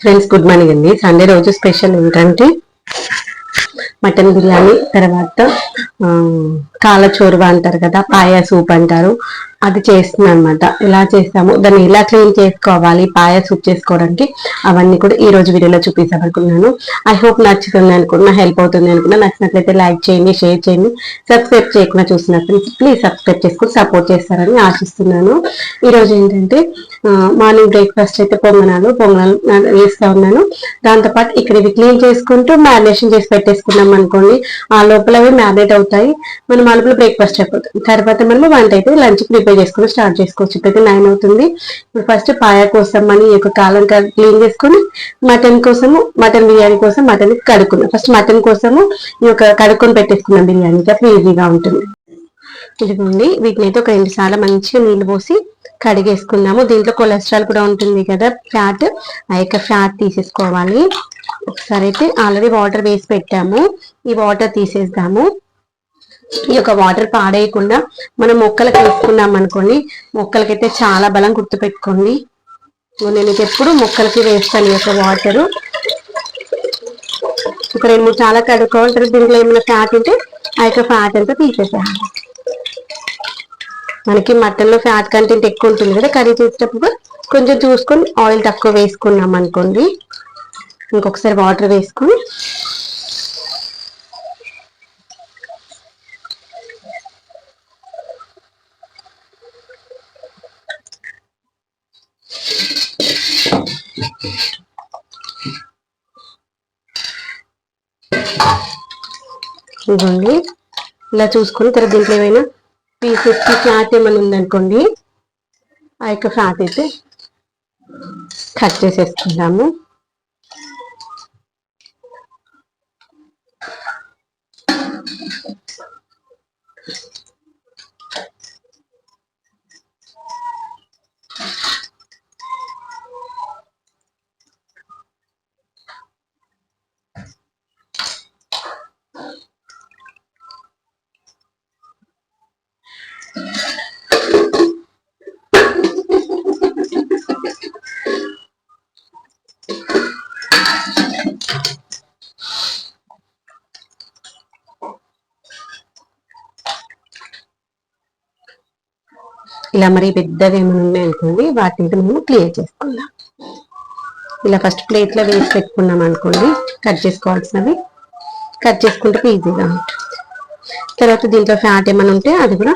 Friends good morning అండి. Sunday రోజు special ఏంటంటే మటన్ బిర్యానీ తర్వాత ఆ, కాల చోరువ అంటారు కదా పాయ సూప్ అంటారు. అది చేస్తున్నాను అనమాట ఎలా చేస్తాము దాన్ని ఎలా క్లీన్ చేసుకోవాలి పాయ సూప్ చేసుకోవడానికి అవన్నీ కూడా ఈ రోజు వీడియోలో చూపిస్తామనుకున్నాను ఐ హోప్ నచ్చుతుంది అనుకున్నా హెల్ప్ అవుతుంది అనుకున్నా నచ్చినట్లయితే లైక్ చేయండి షేర్ చేయండి. సబ్స్క్రైబ్ చేయకుండా చూసినట్టు ప్లీజ్ సబ్స్క్రైబ్ చేసుకుని సపోర్ట్ చేస్తారని ఆశిస్తున్నాను. ఈరోజు ఏంటంటే మార్నింగ్ బ్రేక్ఫాస్ట్ అయితే పొంగనాలు పొంగనాలు వేస్తూ ఉన్నాను. దాంతోపాటు ఇక్కడ ఇవి క్లీన్ చేసుకుంటూ మ్యారినేషన్ చేసి పెట్టేసుకున్నాం అనుకోండి ఆ లోపల అవి మ్యారినేట్ అవుతాయి. మనం అలుపులో బ్రేక్ఫాస్ట్ అయిపోతుంది. తర్వాత మనము వంట అయితే లంచ్ ప్రిపేర్ చేసుకుని స్టార్ట్ చేసుకోవచ్చు. ఇప్పుడైతే నైన్ అవుతుంది. ఇప్పుడు ఫస్ట్ పాయ కోసం అని ఈ యొక్క కాలం క్లీన్ చేసుకొని మటన్ కోసము మటన్ బిర్యానీ కోసం మటన్ కడుక్కున్నాం. ఫస్ట్ మటన్ కోసము ఈ యొక్క కడుక్కొని పెట్టేసుకున్నాం బిర్యానీకి అప్పుడు ఈజీగా ఉంటుంది. ఇదిగోండి వీటిని అయితే ఒక రెండు సార్లు మంచిగా నీళ్ళు పోసి కడిగేసుకున్నాము. దీంట్లో కొలెస్ట్రాల్ కూడా ఉంటుంది కదా ఫ్యాట్. ఆ యొక్క ఫ్యాట్ తీసేసుకోవాలి. ఒకసారి అయితే ఆల్రెడీ వాటర్ వేసి పెట్టాము. ఈ వాటర్ తీసేద్దాము. ఈ యొక్క వాటర్ పాడేయకుండా మనం మొక్కలకి వేసుకున్నాం అనుకోండి మొక్కలకైతే చాలా బలం గుర్తుపెట్టుకోండి. నేను ఎప్పుడు మొక్కలకి వేస్తాను ఈ యొక్క వాటరు ఒక రెండు మూడు చాలా కడుక్కోవాలి దీంట్లో ఏమైనా ఫ్యాట్ ఉంటే ఆ యొక్క ఫ్యాట్ అంతా తీసేసేయాలి. మనకి మటన్లో ఫ్యాట్ కంటెంట్ ఎక్కువ ఉంటుంది కదా కర్రీ చేసేటప్పుడు కొంచెం చూసుకొని ఆయిల్ తక్కువ వేసుకున్నాం అనుకోండి ఇంకొకసారి వాటర్ వేసుకొని ఇదిగోండి. ఇలా చూసుకొని తర్వాత దీంట్లో ఏమైనా పీస్కి ఫ్యాట్ ఏమైనా ఉందనుకోండి ఆ యొక్క ఫ్యాట్ అయితే కట్ చేసేసుకుందాము. ఇలా మరి పెద్దవి ఏమైనా ఉన్నాయనుకోండి వాటిని మేము క్లియర్ చేసుకుందాం. ఇలా ఫస్ట్ ప్లేట్లో వేసి పెట్టుకున్నాం అనుకోండి కట్ చేసుకోవాల్సినవి. కట్ చేసుకుంటే ఈజీగా ఉంటుంది. తర్వాత దీంట్లో ఫ్యాట్ ఏమైనా ఉంటే అది కూడా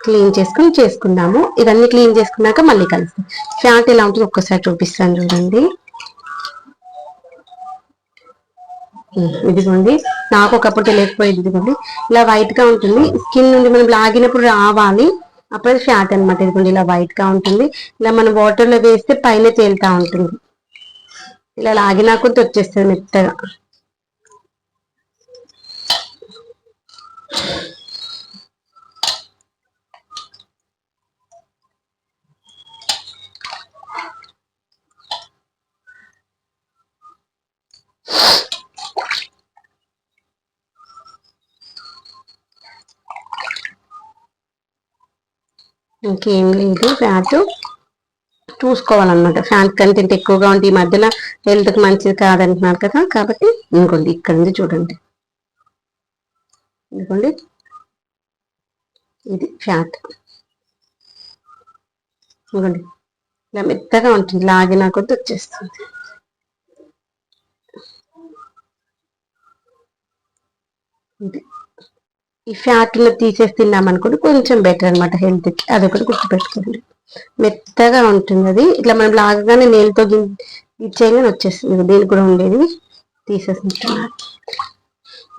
క్లీన్ చేసుకుని చేసుకుందాము. ఇవన్నీ క్లీన్ చేసుకున్నాక మళ్ళీ కలుస్తాం. ఫ్యాట్ ఎలా ఉంటుంది ఒక్కసారి చూపిస్తాను చూడండి. ఇదిగోండి. నాకు ఒకప్పుడు తెలియకపోయేది ఇదిగోండి. ఇలా వైట్గా ఉంటుంది. స్కిన్ నుండి మనం లాగినప్పుడు రావాలి. అప్పుడు అది ఫ్యాట్ అనమాట ఇదిగోండి ఇలా వైట్గా ఉంటుంది. ఇలా మనం వాటర్లో వేస్తే పైన తేలుతా ఉంటుంది. ఇలా లాగినా కొంత వచ్చేస్తుంది మెత్తగా. ఇంకేం లేదు. ఫ్యాట్ చూసుకోవాలన్నమాట. ఫ్యాట్ కంటెంట్ ఎక్కువగా ఉంటే ఈ మధ్యలో హెల్త్కి మంచిది కాదంటున్నారు కదా. కాబట్టి ఇంకోండి ఇక్కడ నుంచి చూడండి. ఇదిగోండి. ఇది ఫ్యాట్. ఇదిగోండి. ఇలా మెత్తగా ఉంటుంది. లాగినా కొద్ది వచ్చేస్తుంది. ఇది. ఈ ఫ్యాట్ తీసేసి తిన్నాం అనుకోండి కొంచెం బెటర్ అనమాట హెల్త్కి. అదొకటి గుర్తుపెట్టుకోండి. మెత్తగా ఉంటుంది అది ఇట్లా మనం లాగగానే నేలతో ఇచ్చేయగానే వచ్చేస్తుంది. దీనికి కూడా ఉండేది తీసేసుకుంటున్నాను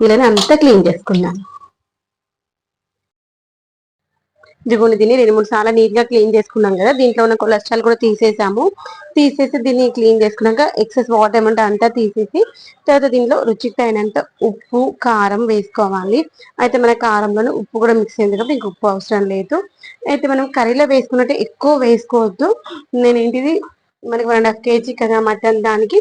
ఇలానే అంతా క్లీన్ చేసుకున్నాను. ఇదిగోండి దీన్ని రెండు మూడు సార్లు నీట్గా క్లీన్ చేసుకున్నాం కదా దీంట్లో ఉన్న కొలెస్ట్రాల్ కూడా తీసేసాము. తీసేసి దీన్ని క్లీన్ చేసుకున్నాక ఎక్సెస్ వాటర్ ఏమంటే అంతా తీసేసి తర్వాత దీంట్లో రుచికి తగినంత ఉప్పు కారం వేసుకోవాలి. అయితే మన కారంలోనే ఉప్పు కూడా మిక్స్ అయింది కాబట్టి ఇంక ఉప్పు అవసరం లేదు. అయితే మనం కర్రీలో వేసుకున్నట్టు ఎక్కువ వేసుకోవద్దు. నేను ఏంటిది మనకి వన్ అండ్ హాఫ్ కేజీ కదా మటన్ దానికి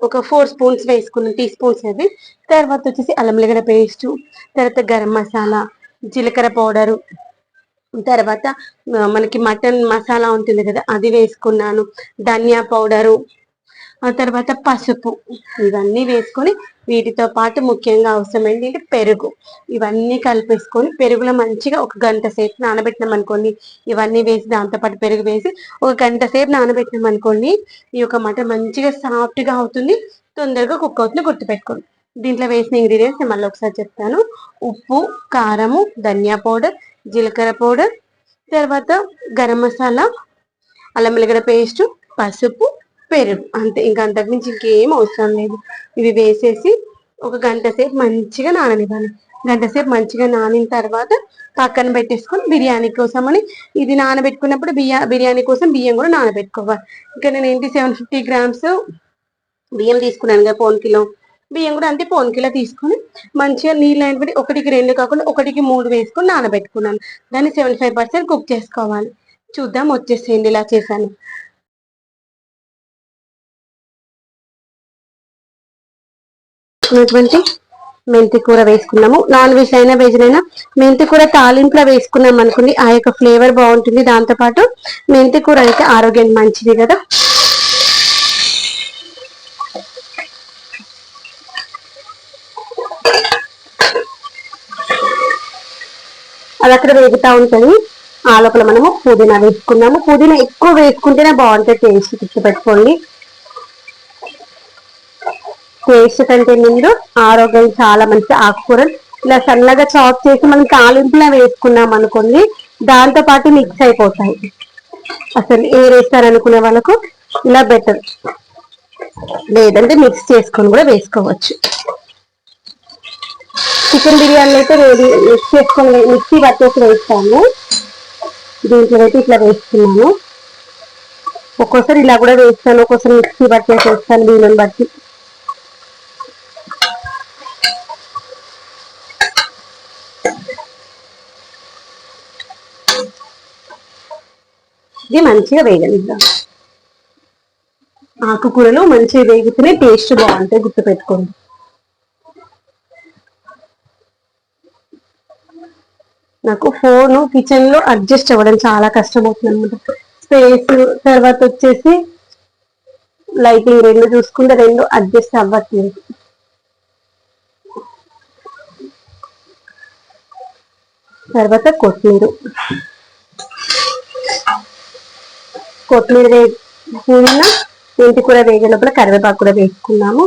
ఒక ఫోర్ స్పూన్స్ వేసుకున్నాం టీ స్పూన్స్ అవి. తర్వాత వచ్చేసి అల్లం వెల్లిగడ్డ పేస్ట్ తర్వాత గరం మసాలా జీలకర్ర పౌడరు తర్వాత మనకి మటన్ మసాలా ఉంటుంది కదా అది వేసుకున్నాను. ధనియా పౌడరు ఆ తర్వాత పసుపు ఇవన్నీ వేసుకొని వీటితో పాటు ముఖ్యంగా అవసరం ఏంటంటే పెరుగు. ఇవన్నీ కలిపేసుకొని పెరుగులో మంచిగా ఒక గంట సేపు నానబెట్టినాం అనుకోండి ఇవన్నీ వేసి దాంతోపాటు పెరుగు వేసి ఒక గంట సేపు నానబెట్టినాం అనుకోండి ఈ యొక్క మటన్ మంచిగా సాఫ్ట్గా అవుతుంది తొందరగా కుక్ అవుతుంది గుర్తుపెట్టుకోండి. దీంట్లో వేసిన ఇంగ్రీడియంట్స్ నేను మళ్ళీ ఒకసారి చెప్తాను. ఉప్పు కారము ధనియా పౌడర్ జీలకర్ర పౌడర్ తర్వాత గరం మసాలా అల్లం వెల్లిగడ్డ పేస్ట్ పసుపు పెరుగు. అంతే ఇంకా అంతకుమించి ఇంకేం అవసరం లేదు. ఇవి వేసేసి ఒక గంట సేపు మంచిగా నాననివ్వాలి. గంట సేపు మంచిగా నానిన తర్వాత పక్కన పెట్టేసుకొని బిర్యానీ కోసం అని ఇది నానబెట్టుకున్నప్పుడు బియ్య బిర్యానీ కోసం బియ్యం కూడా నానబెట్టుకోవాలి. ఇంకా నేను ఏంటి సెవెన్ ఫిఫ్టీ గ్రామ్స్ బియ్యం తీసుకున్నాను కదా పోన్ కిలో. బియ్యం కూడా అంతే పోన్ కిలో తీసుకొని మంచిగా నీళ్ళు అయినప్పుడు ఒకటికి రెండు కాకుండా ఒకటికి మూడు వేసుకొని నానబెట్టుకున్నాను. దాన్ని సెవెంటీ ఫైవ్ పర్సెంట్ కుక్ చేసుకోవాలి. చూద్దాం వచ్చేసేయండి ఇలా చేశాను. ఉన్నటువంటి మెంతి కూర వేసుకున్నాము. నాన్ వెజ్ అయినా వెజ్ అయినా మెంతి కూర తాలింపులో వేసుకున్నాం అనుకోండి ఆ యొక్క ఫ్లేవర్ బాగుంటుంది. దాంతో పాటు మెంతి కూర అయితే ఆరోగ్యానికి మంచిది కదా. అది అక్కడ వేగుతా ఉంటుంది. ఆ లోపల మనము పుదీనా వేసుకున్నాము పుదీనా ఎక్కువ వేసుకుంటేనే బాగుంటుంది టేస్ట్ గుర్తుపెట్టుకోండి. టేస్ట్ కంటే ముందు ఆరోగ్యం చాలా మంచి ఆకుకూరలు. ఇలా సన్నగా చాప్ చేసి మనం తాలింపులా వేసుకున్నాం అనుకోండి దాంతో పాటు మిక్స్ అయిపోతాయి. అసలు ఏ వేస్తారనుకునే వాళ్ళకు ఇలా బెటర్ లేదంటే మిక్స్ చేసుకొని కూడా వేసుకోవచ్చు. చికెన్ బిర్యానీ అయితే వేడి మిక్స్ చేసుకొని మిక్సీ పట్టేసి వేస్తాము దీంట్లో అయితే ఇట్లా వేస్తున్నాను. ఒక్కోసారి ఇలా కూడా వేస్తాను. ఒక్కోసారి మిక్సీ పట్టేసి వేస్తాను దీనిని బట్టి. ఇది మంచిగా వేయగలిద్దాం ఆకుకూరలు మంచిగా వేగితేనే టేస్ట్ బాగుంటాయి. గుర్తుపెట్టుకోండి. నాకు ఫోన్ కిచెన్లో అడ్జస్ట్ అవ్వడం చాలా కష్టం అవుతుంది అనమాట స్పేస్ తర్వాత వచ్చేసి లైటింగ్ రెండు చూసుకుంటే రెండు అడ్జస్ట్ అవ్వట్లేదు. తర్వాత కొత్తిమీర. కొత్తిమీర వే పుదీనా ఇంటి కూర వేగే లోపల కరివేపాకు కూడా వేసుకున్నాము.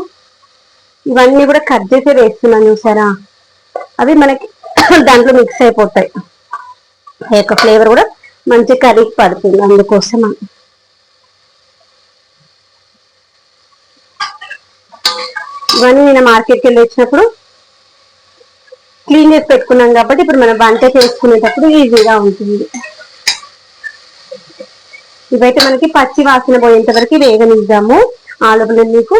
ఇవన్నీ కూడా కట్ చేసి వేస్తున్నాను చూసారా? అవి మనకి దాంట్లో మిక్స్ అయిపోతాయి. ఆ యొక్క ఫ్లేవర్ కూడా మంచి కర్రీకి పడుతుంది అందుకోసం ఇవన్నీ నేను మార్కెట్కి వెళ్ళి వచ్చినప్పుడు క్లీన్ చేసి పెట్టుకున్నాం కాబట్టి ఇప్పుడు మనం వంట చేసుకునేటప్పుడు ఈజీగా ఉంటుంది. ఇవైతే మనకి పచ్చి వాసన పోయేంత వరకు వేగనిద్దాము. ఆలుగులు మీకు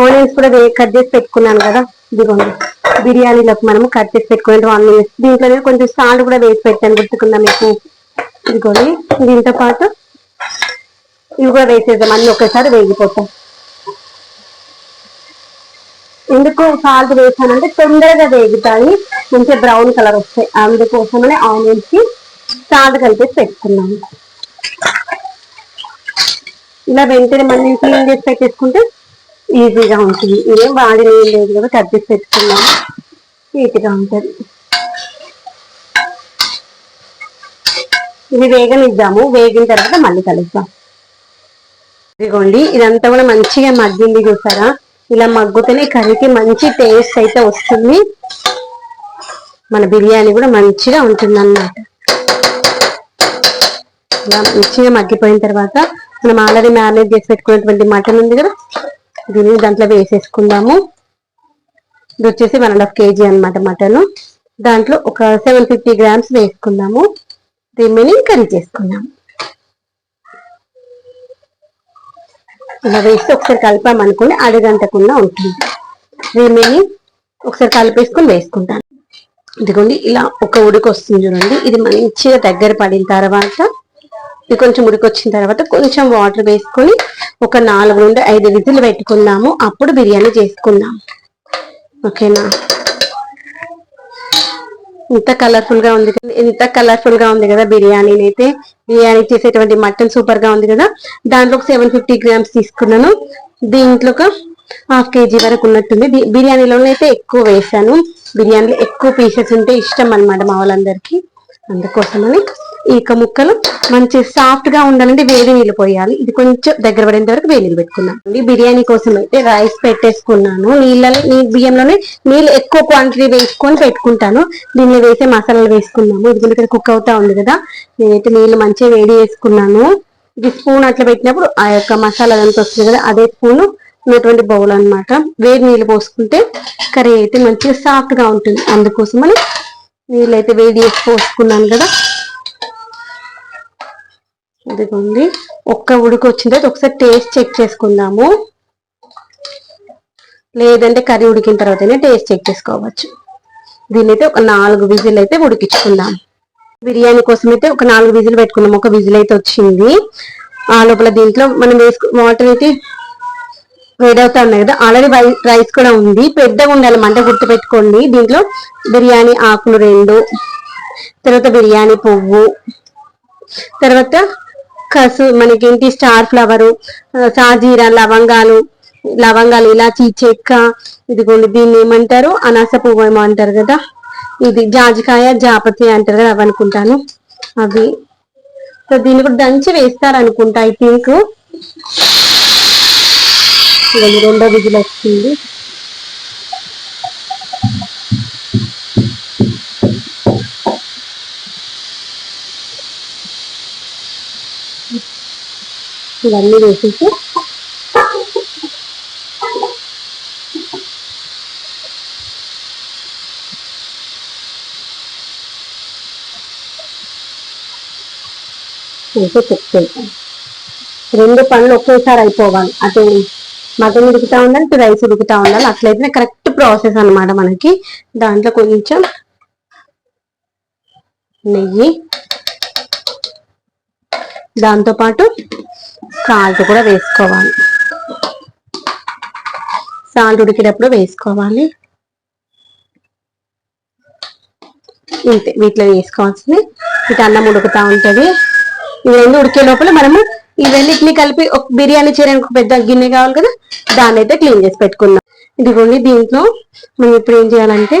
ఆనియన్స్ కూడా వే కట్ చేసి పెట్టుకున్నాను కదా. ఇదిగోండి. బిర్యానీలోకి మనము కట్ చేసి పెట్టుకోండి వన్ మినిట్స్ దీంట్లోనే కొంచెం సాల్ట్ కూడా వేసి పెట్టాను. గుర్తుకుందా మీకు? ఇదిగోండి. దీంతో పాటు ఇవి కూడా వేసేద్దాం. అన్ని ఒకేసారి వేగిపోతాం ఎందుకు సాల్ట్ వేసానంటే తొందరగా వేగుతాయి. మంచిగా బ్రౌన్ కలర్ వస్తాయి. అందుకోసమనే ఆనియన్స్కి సాల్ట్ కలిపేసి పెట్టుకున్నాను. ఇలా వెంటనే మళ్ళీ క్లీన్ చేసి పెట్టేసుకుంటే ఈజీగా ఉంటుంది. ఇదేం వాడిన లేదు కదా కట్ చేసి పెట్టుకున్నాము నీట్గా ఉంటుంది. ఇది వేగనిద్దాము వేగిన తర్వాత మళ్ళీ కలుద్దాం. ఇదిగోండి ఇదంతా కూడా మంచిగా మగ్గింది చూసారా? ఇలా మగ్గుతూనే కర్రీకి మంచి టేస్ట్ అయితే వస్తుంది. మన బిర్యానీ కూడా మంచిగా ఉంటుంది అన్నమాట ఇలా మంచిగా మగ్గిపోయిన తర్వాత మనం ఆల్రెడీ మ్యారినేట్ చేసి పెట్టుకున్నటువంటి మటన్ ఉంది కదా? దీన్ని దాంట్లో వేసేసుకుందాము. ఇది వచ్చేసి వన్ అండ్ హాఫ్ కేజీ అనమాట మటన్. దాంట్లో ఒక సెవెన్ ఫిఫ్టీ గ్రామ్స్ వేసుకుందాము. రిమైనింగ్ కర్రీ చేసుకుందాము ఇలా వేసి ఒకసారి కలిపామనుకోండి అడగంటకుండా ఉంటుంది. రిమైనింగ్ ఒకసారి కలిపేసుకొని వేసుకుంటాను. ఇదిగోండి ఇలా ఒక ఉడికి వస్తుంది చూడండి. ఇది మంచిగా దగ్గర పడిన తర్వాత ఇది కొంచెం ఉడికొచ్చిన తర్వాత కొంచెం వాటర్ వేసుకొని ఒక నాలుగు నుండి ఐదు విధులు పెట్టుకుందాము. అప్పుడు బిర్యానీ చేసుకుందాం. ఓకేనా? ఇంత కలర్ఫుల్గా ఉంది కదా ఇంత కలర్ఫుల్గా ఉంది కదా బిర్యానీ అయితే బిర్యానీ చేసేటువంటి మటన్ సూపర్గా ఉంది కదా. దాంట్లో సెవెన్ ఫిఫ్టీ గ్రామ్స్ తీసుకున్నాను. దీంట్లో ఒక హాఫ్ కేజీ వరకు ఉన్నట్టుంది. బి- బిర్యానీలో అయితే ఎక్కువ వేసాను బిర్యానీలో ఎక్కువ పీసెస్ ఉంటే ఇష్టం అన్నమాట మా వాళ్ళందరికీ. అందుకోసమని ఈక ముక్కలు మంచి సాఫ్ట్గా ఉండాలంటే వేడి నీళ్ళు పోయాలి. ఇది కొంచెం దగ్గర పడేంత వరకు వేడి నీళ్ళు పెట్టుకున్నాను బిర్యానీ కోసం అయితే రైస్ పెట్టేసుకున్నాను. నీళ్ళలో నీ బియ్యంలోనే నీళ్ళు ఎక్కువ క్వాంటిటీ వేసుకొని పెట్టుకుంటాను. దీనిలో వేసే మసాలాలు వేసుకున్నాము. ఇది కూడా ఇక్కడ కుక్ అవుతా ఉంది కదా. నేనైతే నీళ్ళు మంచిగా వేడి చేసుకున్నాను. ఇది స్పూన్ అట్లా పెట్టినప్పుడు ఆ యొక్క మసాలా అంతా వస్తుంది కదా అదే స్పూన్ ఉన్నటువంటి బౌల్ అన్నమాట. వేడి నీళ్ళు పోసుకుంటే కర్రీ అయితే మంచిగా సాఫ్ట్గా ఉంటుంది. అందుకోసమని నీళ్ళు అయితే వేడి చేసి పోసుకున్నాను కదా. ఇదిగోండి. ఒక్క ఉడుకు వచ్చిన తర్వాత ఒకసారి టేస్ట్ చెక్ చేసుకుందాము. లేదంటే కర్రీ ఉడికిన తర్వాతనే టేస్ట్ చెక్ చేసుకోవచ్చు. దీని అయితే ఒక నాలుగు విజిల్ అయితే ఉడికించుకుందాం. బిర్యానీ కోసం అయితే ఒక నాలుగు విజిల్ పెట్టుకున్నాం. ఒక విజిల్ అయితే వచ్చింది. ఆ లోపల దీంట్లో మనం వేసుకు వాటర్ అయితే వేడవుతా ఉన్నాయి కదా. ఆల్రెడీ రైస్ కూడా ఉంది. పెద్దగా ఉండాలి. మంట గుర్తు పెట్టుకోండి దీంట్లో బిర్యానీ ఆకులు రెండు తర్వాత బిర్యానీ పువ్వు తర్వాత కసు మనకి ఏంటి? స్టార్ ఫ్లవర్ సాజీరా లవంగాలు లవంగాలు ఇలాచి చెక్క ఇదిగోండి దీన్ని ఏమంటారు? అనాస పువ్వు ఏమో అంటారు కదా? ఇది జాజికాయ జాపతి అంటారు కదా అవి అనుకుంటాను అవి. సో దీన్ని కూడా దంచి వేస్తారు అనుకుంటా ఐ థింక్. రెండో విధులు వచ్చింది. ఇవన్నీ వేసేసి వేసి రెండు పనులు ఒకేసారి అయిపోవాలి. అటు మటన్ ఉడుకుతా ఉండాలి ఇటు రైస్ ఉడుకుతా ఉండాలి. అట్లయితే కరెక్ట్ ప్రాసెస్ అన్నమాట మనకి. దాంట్లో కొంచెం నెయ్యి దాంతో పాటు సాల్ట్ కూడా వేసుకోవాలి. సాల్ట్ ఉడికేటప్పుడు వేసుకోవాలి. ఇంతే వీటిలో వేసుకోవాల్సింది. ఇటు అన్నం ఉడుకుతూ ఉంటుంది. ఇవన్నీ ఉడికే లోపల మనము ఇవన్నిటిని కలిపి ఒక బిర్యానీ చేయడానికి ఒక పెద్ద గిన్నె కావాలి కదా దాన్ని అయితే క్లీన్ చేసి పెట్టుకుందాం. ఇదిగోండి దీంట్లో మనం ఇప్పుడు ఏం చేయాలంటే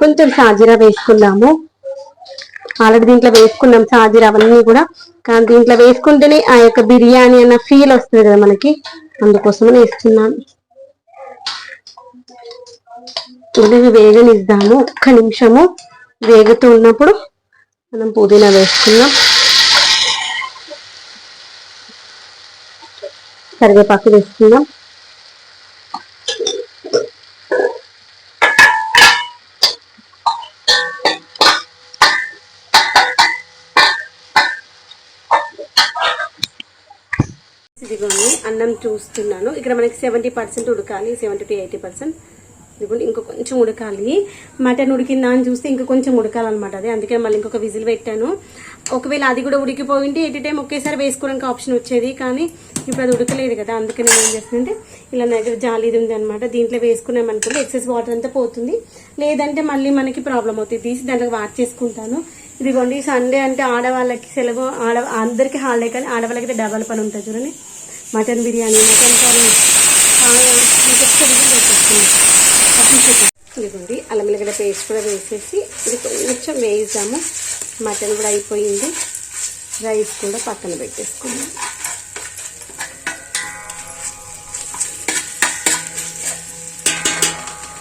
కొంచెం సాజీరా వేసుకుందాము. ఆల్రెడీ దీంట్లో వేసుకున్నాం సాజీర అవన్నీ కూడా. కానీ దీంట్లో వేసుకుంటేనే ఆ యొక్క బిర్యానీ అన్న ఫీల్ వస్తుంది కదా మనకి. అందుకోసం వేస్తున్నాను. ఇవి వేగనిద్దాము. ఒక్క నిమిషము వేగుతూ ఉన్నప్పుడు మనం పుదీనా వేసుకుందాం. కరివేపాకు వేసుకుందాం. ఇదిగోండి అన్నం చూస్తున్నాను. ఇక్కడ మనకి సెవెంటీ పర్సెంట్ ఉడకాలి సెవెంటీ టు ఎయిటీ పర్సెంట్ ఇదిగోండి ఇంకో కొంచెం ఉడకాలి. మటన్ ఉడికిందా అని చూస్తే ఇంకా కొంచెం ఉడకాలన్నమాట అది. అందుకే మళ్ళీ ఇంకొక విజిల్ పెట్టాను. ఒకవేళ అది కూడా ఉడికిపోయింటే ఎట్ టైం ఒకేసారి వేసుకోవడానికి ఆప్షన్ వచ్చేది. కానీ ఇప్పుడు అది ఉడకలేదు కదా అందుకని నేను ఏం చేస్తుందంటే ఇలా నా దగ్గర జాలి ఇది ఉంది అనమాట దీంట్లో వేసుకున్నాం అనుకుంటే ఎక్సెస్ వాటర్ అంతా పోతుంది. లేదంటే మళ్ళీ మనకి ప్రాబ్లం అవుతుంది. తీసి దాంట్లో వాట్ చేసుకుంటాను. ఇదిగోండి సండే అంటే ఆడవాళ్ళకి సెలవు ఆడ అందరికీ హాలిడే కానీ ఆడవాళ్ళకి అయితే డబల్ పని ఉంటుంది చూడండి. మటన్ బిర్యానీ మటన్ కర్రీ ఇంకొకసారి ఇదిగోండి అల్లం వెల్లిగడ్డ పేస్ట్ కూడా వేసేసి ఇది కొంచెం వేయిద్దాము. మటన్ కూడా అయిపోయింది. రైస్ కూడా పక్కన పెట్టేసుకుందాం.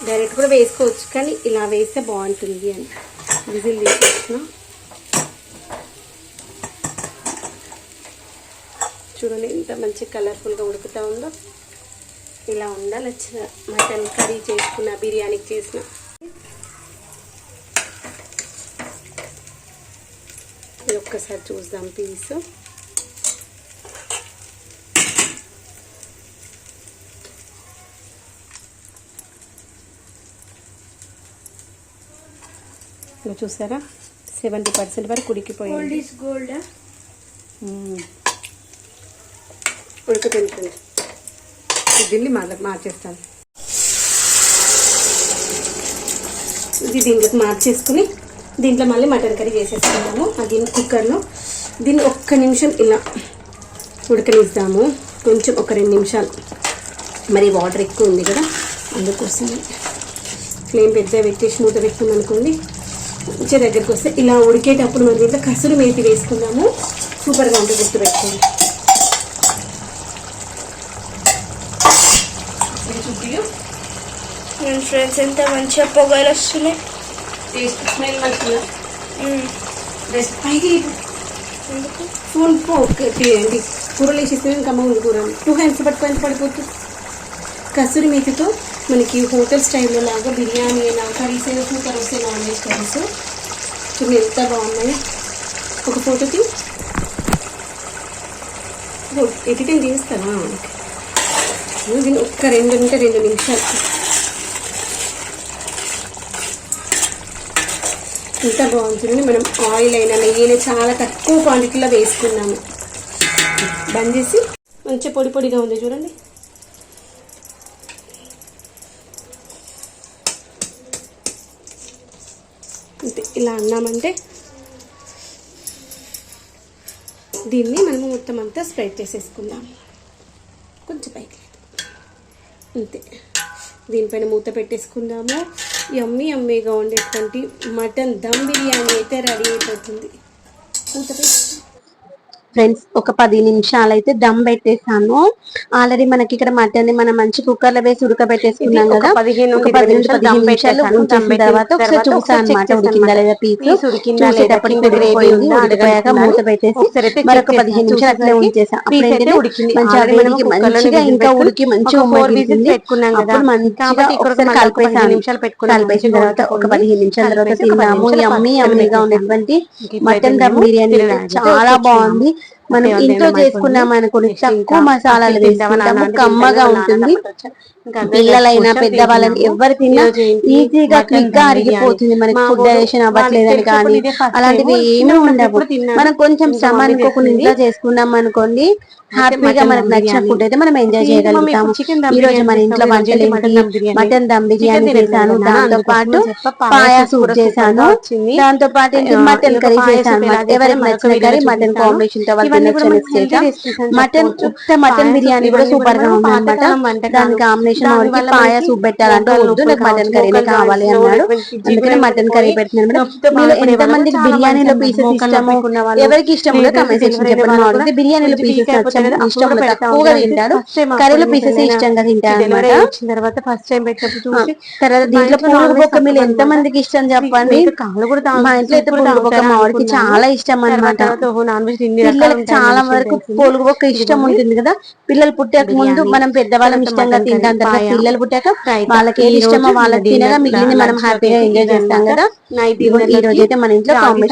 డైరెక్ట్ కూడా వేసుకోవచ్చు కానీ ఇలా వేస్తే బాగుంటుంది అని. విజిల్ తీసేసిన. చూడండి ఎంత మంచి కలర్ఫుల్గా ఉడుకుతా ఉందో. ఇలా ఉండాలి వచ్చిన మటన్ కర్రీ చేసుకున్న బిర్యానీ చేసిన. ఒక్కసారి చూద్దాం పీస్. చూసారా? సెవెంటీ పర్సెంట్ వరకు ఉడికిపోయింది. గోల్డ్ ఈస్ గోల్డ్ దీన్ని మళ్ళీ మార్చేస్తాను. ఇది దీంట్లోకి మార్చేసుకుని దీంట్లో మళ్ళీ మటన్ కర్రీ చేసేసుకుందాము. అది కుక్కర్లో దీన్ని ఒక్క నిమిషం ఇలా ఉడకనిద్దాము కొంచెం ఒక రెండు నిమిషాలు. మరి వాటర్ ఎక్కువ ఉంది కదా అందుకోసం ఫ్లేమ్ పెద్ద పెట్టేసి మూత పెట్టుకుంది అనుకోండి మంచిగా దగ్గరికి వస్తే ఇలా ఉడికేటప్పుడు మనం దీంట్లో కసురు మేతి వేసుకుందాము. సూపర్గా ఉంటుంది గుర్తుపెట్టుకోండి. పెట్టుకోండి ఫ్రెండ్స్ ఎంత మంచిగా పొగలు వస్తున్నాయి టేస్ట్ స్మెల్ మంచిగా పైకి ఫోన్ పో తీయండి కూరలు వేసేస్తే ఇంకా అమ్మ ఉంది కూర. టూ హ్యాండ్స్ పట్టుకొని పడిపోతుంది కసూరి మేతితో మనకి హోటల్ స్టైల్లో లాగా బిర్యానీ అయినా కర్రీస్ అయినా సూపర్ వస్తాయి నాన్ వెజ్ కర్రీస్. చూడండి ఎంత బాగున్నాయి. ఒక ఫోటోకి ఎడిటింగ్ చేస్తారా ఓకే దీన్ని ఒక్క రెండు ఉంటే రెండు నిమిషాలు. ఎంత బాగుంటుంది మనం ఆయిల్ అయినా నెయ్యిన చాలా తక్కువ క్వాంటిటీలో వేసుకున్నాము. బంద్ చేసి మంచిగా పొడి పొడిగా ఉంది చూడండి. అంతే ఇలా అన్నామంటే దీన్ని మనము మొత్తం అంతా స్ప్రెడ్ చేసేసుకుందాం. కొంచెం పైకి. అంతే. దీనిపైన మూత పెట్టేసుకుందాము. యమ్మీ యమ్మీగా ఉండేటువంటి మటన్ దమ్ బిర్యానీ అయితే రెడీ అయిపోతుంది. మూత పెట్టి. ఫ్రెండ్స్ ఒక పది నిమిషాలు అయితే దమ్ పెట్టేసాను ఆల్రెడీ మనకి ఇక్కడ మటన్ని మనం మంచి కుక్కర్లో వేసి ఉడకబెట్టేసుకున్నాం కదా పదిహేను నిమిషాలు తర్వాత ఒకసారి చూసాను అనమాట ఉడికిందా లేదా. పీస్ చూసేటప్పటికి గ్రేవీ ఉడికిపోయాక. మూత పెట్టేసి మరొక పదిహేను. నిమిషాలు అట్లే ఉంచేసా. మంచిగా ఇంకా ఉడికి మంచిగా పెట్టుకున్నాం కదా. కాబట్టి ఇక్కడ కలిపేసాను నిమిషాలు పెట్టుకున్నాం. కలిపేసిన మంచిగా తర్వాత ఒక. పదిహేను నిమిషాల తర్వాత తిన్నాము పెట్టేసాము. ఉండేటువంటి ఇప్పుడైతే మటన్ దమ్ బిర్యానీ చాలా. బాగుంది మనం ఇంట్లో చేసుకున్నాం అనుకోండి నెక్స్ట్ తక్కువ మసాలాలు వేసుకుంటాము కమ్మగా ఉంటుంది పిల్లలైనా పెద్దవాళ్ళని. ఎవరు తిన్నా? ఈజీగా క్విక్గా అరిగిపోతుంది మనకి ఫుడ్ డైజెషన్ అవ్వట్లేదని కానీ అలాంటివి. ఏమీ ఉండవు. మనం కొంచెం శ్రమ అనుకోకుండా. ఇంట్లో చేసుకున్నాం అనుకోండి హ్యాపీగా మనకు నచ్చిన. ఫుడ్ అయితే మనం ఎంజాయ్ చేయగలుగుతాము. ఈ రోజు మన ఇంట్లో వంటలు మటన్ దమ్ బిర్యానీ. చేశాను. దాంతో పాటు పాయ సూప్ చేశాను. దాంతో పాటు మటన్ కర్రీ చేశాను. ఎవరికి మరొక నచ్చిన కర్రీ మటన్. కాంబినేషన్తో వాళ్ళు మటన్ మటన్ బిర్యానీ కూడా సూపర్గా పాతకాలం వంటకాలు. దాని కాంబినేషన్ పాయా సూప్ పెట్టాలంటే వద్దు. నాకు మటన్ కర్రీనే మోకాలు కావాలి అన్నాడు. అందుకని మటన్ కర్రీ పెట్టినాను మీరు ఎంత మందికి బిర్యానీలో పీసెస్ ఇష్టము ఎవరికి ఇష్టం కూడా కమెంట్ సెక్షన్ చెప్పండి బిర్యానీలో పీసెస్ కదా, ఇష్టం తక్కువగా. తింటాడు కర్రీలో పీసెస్ ఇష్టంగా తింటాడు అనమాట వచ్చిన తర్వాత ఫస్ట్ టైం పెట్టినప్పుడు చూసి తర్వాత దీంట్లో పూలు బొక్క మీరు ఎంత. మందికి ఇష్టం చెప్పండి కాళ్ళు కూడా మా ఇంట్లో అయితే పూలు బొక్క. చాలా ఇష్టం పిల్లలకి ఉంటాయన్న చాలా వరకు. పొలుగు బొక్క ఇష్టం. ఉంటుంది కదా పిల్లలు పుట్టాక ముందు మనం పెద్దవాళ్ళం ఇష్టంగా తింటాం తర్వాత పిల్లలు పుట్టాక. వాళ్ళకి ఏది ఇష్టమో వాళ్ళకి తినగా మిగిలింది మనం హ్యాపీగా ఎంజాయ్ చేస్తాం. కదా ఈ రోజు అయితే మన ఇంట్లో కాంబినేషన్